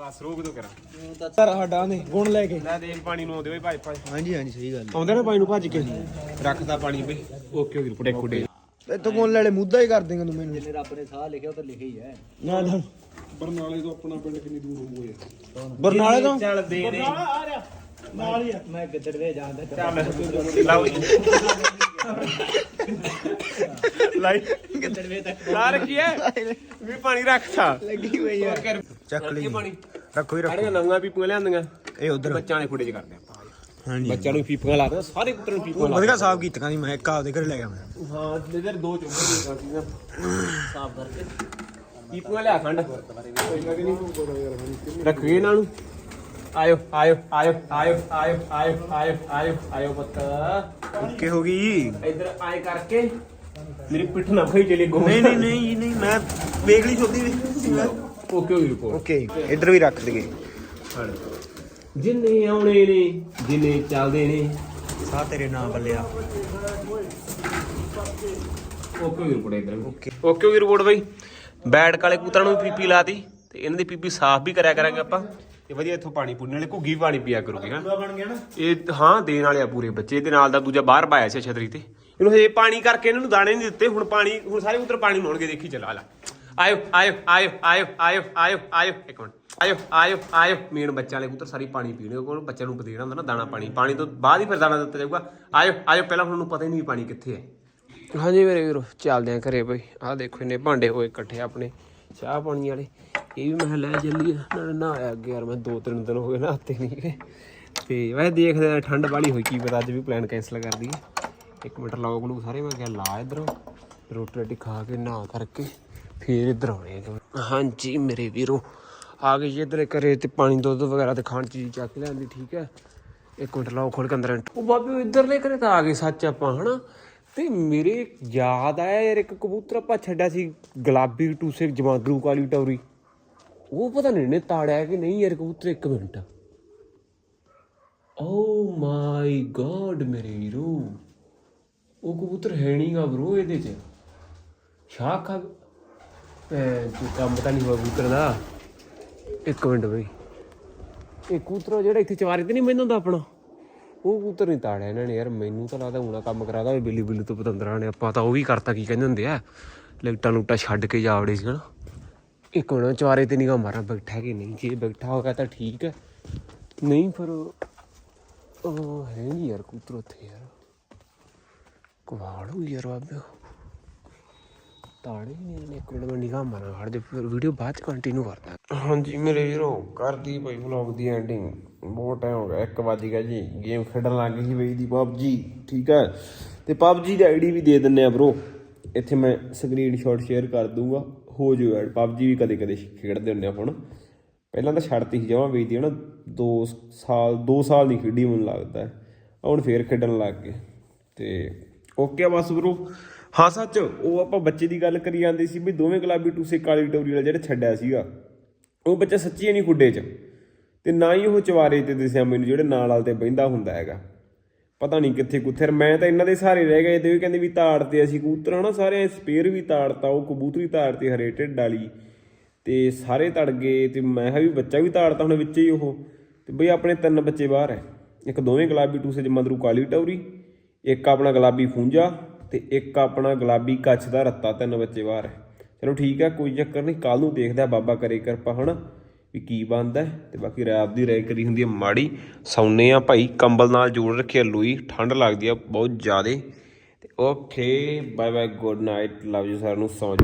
ਬਸ ਰੋਕ ਦੋ ਕਰਾਂ। ਸਰ ਸਾਡਾ ਨੇ ਗੁਣ ਲੈ ਕੇ। ਲੈ ਦੇਖ ਪਾਣੀ ਨੂੰ ਆਉਂਦੇ ਓਏ ਭਾਈ ਭਾਈ। ਹਾਂਜੀ ਹਾਂਜੀ ਸਹੀ ਗੱਲ। ਆਉਂਦੇ ਨਾ ਪਾਣੀ ਨੂੰ ਭੱਜ ਕੇ। ਰੱਖਦਾ ਪਾਣੀ ਬਈ। ਓਕੇ ਓਕੇ ਕੁੜੇ ਕੁੜੇ ਤੇ ਤੂੰ ਗੁਣ ਲੈ ਲੈ ਮੁੱਦਾ ਹੀ ਕਰ ਦੇਂਗਾ ਤੂੰ ਮੈਨੂੰ। ਜਿੰਨੇ ਰੱਬ ਨੇ ਸਾਹ ਲਿਖਿਆ ਉਹ ਤਾਂ ਲਿਖਿਆ ਹੀ ਹੈ। ਨਾ ਨਾ। ਬਰਨਾਲੇ ਤੋਂ ਆਪਣਾ ਪਿੰਡ ਕਿੰਨੀ ਦੂਰ ਹੋਊਗਾ ਬਰਨਾਲੇ ਤੋਂ? ਚੱਲ ਦੇ ਦੇ। ਮੈਂ ਗਿੱਦੜ ਦੇ ਜਾਂਦਾ ਚੱਲ। ਲਾਓ ਲਾਈ। ਗਿੱਦੜ ਵੇ ਤੱਕ ਲਾ ਰੱਖੀ ਹੈ ਵੀ ਪਾਣੀ ਰੱਖਤਾ ਲੱਗੀ ਹੋਈ ਆ। ਚੱਕ ਲਈ। ਪਾਣੀ? ਰੱਖੋ ਹੀ ਰੱਖੋ। ਸਾਰੀਆਂ ਨਵੀਆਂ ਪੀਪੀਆਂ ਲਿਆਂਦੀਆਂ। ਇਹ ਉਧਰ। ਬੱਚਿਆਂ ਵਾਲੇ ਖੁੱਡੇ ਚ ਕਰਦੇ ਆਪਾਂ। ਹਾਂਜੀ। ਬੱਚਿਆਂ ਨੂੰ ਪੀਪੀਆਂ ਲਾ ਦੇ ਸਾਰੇ ਪੁੱਤਰ ਨੂੰ ਪੀਪੀਆਂ ਲਾ ਵਧੀਆ ਸਾਫ਼ ਕੀਤੀਆਂ ਦੀ ਮੈਂ ਇੱਕ ਆਪਦੇ ਘਰੇ ਲੈ ਗਿਆ ਮੈਂ ਹਾਂ ਇਧਰ ਦੋ ਚੁੰਬੇ ਦੀ ਕਰਦੀਆਂ ਸਾਫ਼ ਕਰਕੇ। ਪੀਪੀਆਂ ਲਿਆ ਖੰਡ। ਰੱਖੀਏ ਇਹਨਾਂ ਨੂੰ। ਆਇਓ ਆਇਓ ਆਇਓ ਆਇਓ ਆਇਓ ਆਇਓ ਆਇਓ ਆਇਓ ਆਇਓ ਪੁੱਤ। ਓਕੇ ਹੋ ਗਈ ਇਧਰ ਆਏ ਕਰਕੇ ਮੇਰੀ ਪਿੱਠ ਨਾ ਭਈ ਚਲੇ ਗੋ ਨਹੀਂ ਨਹੀਂ ਨਹੀਂ ਨਹੀਂ ਮੈਂ ਵੇਖ ਲਈ ਛੋਟੀ ਵੀ ਓਕੇ ਹੋਈ ਰਿਪੋਰਟ ਓਕੇ ਇੱਧਰ ਵੀ ਰੱਖ ਦਈਏ। ਜਿੰਨੇ ਆਉਣੇ ਨੇ ਜਿੰਨੇ ਚੱਲਦੇ ਨੇ। ਸਾਹ ਤੇਰੇ ਨਾਮ ਬੱਲਿਆ। ਓਕੇ ਵੀ ਰਿਪੋਰਟ ਇਧਰ। ਓਕੇ। ਓਕੇ ਵੀ ਰਿਪੋਰਟ ਬਈ। ਬੈਡ ਕਾਲੇ ਕੂਤਰਾਂ ਨੂੰ ਵੀ ਪੀਪੀ ਲਾਤੀ ਤੇ ਇਹਨਾਂ ਦੀ ਪੀਪੀ ਸਾਫ਼ ਵੀ ਕਰਿਆ ਕਰਾਂਗੇ ਆਪਾਂ। ਤੇ ਵਧੀਆ ਇੱਥੋਂ ਪਾਣੀ ਪੂਣੀ ਨਾਲੇ ਘੁੱਗੀ ਵੀ ਪਾਣੀ ਪੀਆ ਕਰੂਗੀ ਹਾਂ। ਬਣ ਗਿਆ ਨਾ? ਇਹ ਹਾਂ ਦੇਣ ਵਾਲੇ ਆ ਪੂਰੇ ਬੱਚੇ ਇਹਦੇ ਨਾਲ ਦਾ ਦੂਜਾ ਬਾਹਰ ਪਾਇਆ ਸੀ ਛਤਰੀ ਤੇ। ਇਹਨੂੰ ਹਜੇ ਪਾਣੀ ਕਰਕੇ ਇਹਨਾਂ ਨੂੰ ਦਾਣੇ ਨਹੀਂ ਦਿੱਤੇ ਹੁਣ ਪਾਣੀ ਹੁਣ ਸਾਰੇ ਉਧਰ ਪਾਣੀ ਮੋਣਗੇ ਦੇਖੀ ਚਲਾ ਲਾ। ਆਇਓ ਆਇਓ ਆਇਓ ਆਇਓ ਆਇਓ ਆਇਓ ਆਇਓ ਇੱਕ ਮਿੰਟ। ਆਇਓ ਆਇਓ ਆਇਓ। ਮੇਨ ਬੱਚਿਆਂ ਵਾਲੇ ਉਧਰ ਸਾਰੀ ਪਾਣੀ ਪੀਣੇ ਕੋਲ ਬੱਚਿਆਂ ਨੂੰ ਦੇਣਾ ਹੁੰਦਾ ਨਾ ਦਾਣਾ ਪਾਣੀ। ਪਾਣੀ ਤੋਂ ਬਾਅਦ ਹੀ ਫਿਰ ਦਾਣਾ ਦਿੱਤਾ ਜਾਊਗਾ। ਆਇਓ ਆਇਓ ਪਹਿਲਾਂ ਹੁਣ ਨੂੰ ਪਤਾ ਹੀ ਨਹੀਂ ਪਾਣੀ ਕਿੱਥੇ ਹੈ। ਹਾਂਜੀ ਮੇਰੇ ਵੀਰੋ, ਚੱਲਦੇ ਆ ਘਰੇ ਬਈ। ਆਹ ਦੇਖੋ ਇਹਨੇ ਭਾਂਡੇ ਹੋਏ ਇਕੱਠੇ ਆਪਣੇ। ਚਾਹ ਪਾਣੀ ਵਾਲੇ। ਇਹ ਵੀ ਮੈਂ ਕਿਹਾ ਲੈ ਜਲਦੀ ਨਾਲੇ ਨਾ ਆਇਆ ਅੱਗੇ ਯਾਰ, ਮੈਂ ਦੋ ਤਿੰਨ ਦਿਨ ਹੋ ਗਏ ਨਹਾਤੇ ਨਹੀਂ ਗਏ ਤੇ ਵੈਸੇ ਦੇਖਦੇ ਆ ਠੰਡ ਵਾਲੀ ਹੋਈ ਕੀ ਪਤਾ, ਅੱਜ ਵੀ ਪਲਾਨ ਕੈਨਸਲ ਕਰ ਦਈਏ। ਇੱਕ ਮਿੰਟ ਲੌਗ ਨੂੰ ਸਾਰੇ, ਮੈਂ ਕਿਹਾ ਲਾ ਇਧਰੋਂ। ਰੋਟੀ ਰੋਟੀ ਖਾ ਕੇ, ਨਹਾ ਕਰਕੇ ਫੇਰ ਇੱਧਰ ਆਉਣੇ ਆ ਹਾਂਜੀ ਮੇਰੇ ਵੀਰੋ, ਆ ਗਏ ਜੀ ਇੱਧਰ ਘਰੇ ਤੇ ਪਾਣੀ, ਦੁੱਧ ਵਗੈਰਾ ਤੇ ਖਾਣ ਚੀਜ਼ ਚੱਕ ਲੈਂਦੀ ਠੀਕ ਹੈ। ਇੱਕ ਮਿੰਟ ਲਾਓ ਖੋਲ ਕੇ ਅੰਦਰ ਉਹ ਬਾਬੇ ਇਧਰਲੇ ਘਰੇ ਤਾਂ ਆ ਗਏ ਸੱਚ ਆਪਾਂ, ਹਨਾ? ਤੇ ਮੇਰੇ ਯਾਦ ਆਇਆ ਯਾਰ, ਇੱਕ ਕਬੂਤਰ ਆਪਾਂ ਛੱਡਿਆ ਸੀ, ਗੁਲਾਬੀ ਟੂਸੇ ਜਮਾਂਦਰੂ ਕਾਲੀ ਟੌਰੀ। ਉਹ ਪਤਾ ਨਹੀਂ ਨੇ ਤਾੜਿਆ ਕਿ ਨਹੀਂ ਯਾਰ ਕਬੂਤਰ, ਇੱਕ ਮਿੰਟ। ਓ ਮਾਈ ਗॉड ਮੇਰੇ ਵੀਰੋ। ਉਹ ਕਬੂਤਰ ਹੈ ਨਹੀਂਗਾ ਬ్రో ਇਹਦੇ ਚ। ਸ਼ਾਹ ਖਾ ਕੰਮ ਤਾਂ ਨਹੀਂ ਹੋਇਆ ਕਬੂਤਰ ਦਾ। ਇੱਕ ਮਿੰਟ ਬਈ। ਇਹ ਕਬੂਤਰ ਜਿਹੜਾ ਇੱਥੇ ਚਵਾਰੇ ਤੇ ਨਹੀਂ ਮੈਨੂੰ ਦਾ ਆਪਣਾ। ਉਹ ਕਬੂਤਰ ਨਹੀਂ ਤਾੜਿਆ ਇਹਨਾਂ ਨੇ ਯਾਰ, ਮੈਨੂੰ ਤਾਂ ਲੱਗਦਾ ਹੁਣਾ ਕੰਮ ਕਰਾਦਾ ਵੀ ਬਿੱਲੀ ਬਿੱਲੀ ਤੋਂ ਪਤੰਦਰਾਂ ਨੇ, ਆਪਾਂ ਤਾਂ ਉਹ ਵੀ ਕਰਤਾ, ਕੀ ਕਹਿੰਦੇ ਹੁੰਦੇ ਆ ਲਿਕਟਾਂ ਲੁਕਟਾਂ ਛੱਡ ਕੇ ਜਾਵੜੇ ਸੀ ਹਨਾ। ਇੱਕ ਮਿੰਟ ਚਾਰੇ ਤੇ ਨਿਗਾਹ ਮਾਰਾ, ਬੈਠਾ ਕਿ ਨਹੀਂ, ਜੇ ਬੈਠਾ ਹੋਗਾ ਤਾਂ ਠੀਕ ਹੈ। ਨਹੀਂ ਪਰ ਉਹ ਹੈ ਨਹੀਂ ਯਾਰ ਕਬੂਤਰ ਉੱਥੇ ਯਾਰ। ਕਮਾਲ ਹੋ ਗਈ ਯਾਰ ਬਾਬਿਓ ਤਾੜੇ ਨਹੀਂ ਨੇ ਇੱਕ ਮਿੰਟ ਮੈਂ ਨਿਗਾਹ ਮਾਰਾਂ ਹੜ ਜੇ, ਫਿਰ ਵੀਡੀਓ ਬਾਅਦ ਚ ਕੰਟੀਨਿਊ ਕਰਦਾ। ਹਾਂਜੀ, ਮੇਰੇ ਵੀਰੋ, ਕਰਦੀ ਪਈ ਵਲੌਗ ਦੀ ਐਂਡਿੰਗ ਬਹੁਤ ਟਾਈਮ ਹੋ ਗਿਆ 1 ਵਜ ਗਿਆ ਜੀ। ਗੇਮ ਖੇਡਣ ਲੱਗ ਗਈ ਬਈ ਦੀ PUBG, ਠੀਕ ਹੈ ਤੇ PUBG ਦੀ ਆਈਡੀ ਵੀ ਦੇ ਦਿੰਨੇ ਆ ਬ్రో ਇੱਥੇ ਮੈਂ ਸਕਰੀਨਸ਼ਾਟ ਸ਼ੇਅਰ ਕਰ ਦੂੰਗਾ। ਹੋ ਜਾਊ ਐਡ PUBG ਵੀ ਕਦੇ ਕਦੇ ਖੇਡਦੇ ਹੁੰਦੇ ਆ ਹੁਣ। ਪਹਿਲਾਂ ਤਾਂ ਛੱਡਤੀ ਸੀ ਜਮਾਂ ਵੇਚਦੀ ਹਨਾ? 2 ਸਾਲ 2 ਸਾਲ ਨਹੀਂ ਖੇਡੀ ਮੈਨੂੰ ਲੱਗਦਾ। ਹੁਣ ਫੇਰ ਖੇਡਣ ਲੱਗ ਗਏ। ਤੇ ਓਕੇ ਬਸ ਬ్రో ਹਾਂ, ਸੱਚ, ਉਹ ਆਪਾਂ ਬੱਚੇ ਦੀ ਗੱਲ ਕਰੀ ਜਾਂਦੇ ਸੀ ਵੀ ਦੋਵੇਂ ਗੁਲਾਬੀ ਟੂਸੇ ਕਾਲੀ ਟੋਰੀ ਵਾਲਾ ਜਿਹੜਾ ਛੱਡਿਆ ਸੀਗਾ, ਉਹ ਬੱਚਾ ਸੱਚੀ ਨਹੀਂ ਖੁੱਡੇ 'ਚ। ਤੇ ਨਾ ਹੀ ਉਹ ਚਵਾਰੇ ਤੇ ਦਿਸਿਆ ਮੈਨੂੰ ਜਿਹੜੇ ਨਾਲ ਵਾਲ ਤੇ ਬਹਿੰਦਾ ਹੁੰਦਾ ਹੈਗਾ। ਪਤਾ ਨਹੀਂ ਕਿੱਥੇ ਕੁੱਥੇ ਮੈਂ ਤਾਂ ਇਹਨਾਂ ਦੇ ਸਹਾਰੇ ਰਹਿ ਗਏ ਤੇ ਉਹ ਕਹਿੰਦੇ ਵੀ ਤਾੜ ਤੇ ਅਸੀਂ ਕਬੂਤਰ ਹਨਾ ਸਾਰੇ ਸਪੇਅਰ ਵੀ ਤਾੜਤਾ, ਉਹ ਕਬੂਤਰੀ ਤਾੜ ਤੇ ਹਰੇ ਢਿੱਡ ਵਾਲੀ। ਤੇ ਸਾਰੇ ਤੜ ਗਏ ਤੇ ਮੈਂ ਕਿਹਾ ਵੀ ਬੱਚਾ ਵੀ ਤਾੜਤਾ ਹੁਣ ਵਿੱਚ ਹੀ ਉਹ। ਤੇ ਬਈ ਆਪਣੇ ਤਿੰਨ ਬੱਚੇ ਬਾਹਰ ਹੈ, ਇੱਕ ਦੋਵੇਂ ਗੁਲਾਬੀ ਟੂਸੇ 'ਚ ਜਮੰਦਰੂ ਕਾਲੀ ਟੌਰੀ, ਇੱਕ ਆਪਣਾ ਗੁਲਾਬੀ ਫੂੰਜਾ ਤੇ ਇੱਕ ਆਪਣਾ ਗੁਲਾਬੀ ਕੱਛ ਦਾ ਰੱਤਾ ਤਿੰਨ ਬੱਚੇ ਬਾਹਰ ਚਲੋ ਠੀਕ ਹੈ, ਕੋਈ ਚੱਕਰ ਨਹੀਂ ਕੱਲ ਨੂੰ ਦੇਖਦਾ ਬਾਬਾ ਕਰੇ ਕਿਰਪਾ, ਹਨਾ? ਵੀ ਕੀ ਬਣਦਾ ਹੈ ਤੇ ਬਾਕੀ ਰਾਤ ਦੀ ਰਾਇ ਕਰੀ ਹੁੰਦੀ ਹੈ ਮਾੜੀ। ਸੌਂਨੇ ਆ ਭਾਈ, ਕੰਬਲ ਨਾਲ ਜੋੜ ਰੱਖਿਆ ਲੂਈ, ਠੰਡ ਲੱਗਦੀ ਆ ਬਹੁਤ ਜ਼ਿਆਦੇ। ਤੇ okay bye bye good night, love you ਸਾਰਿਆਂ ਨੂੰ, ਸੌਂ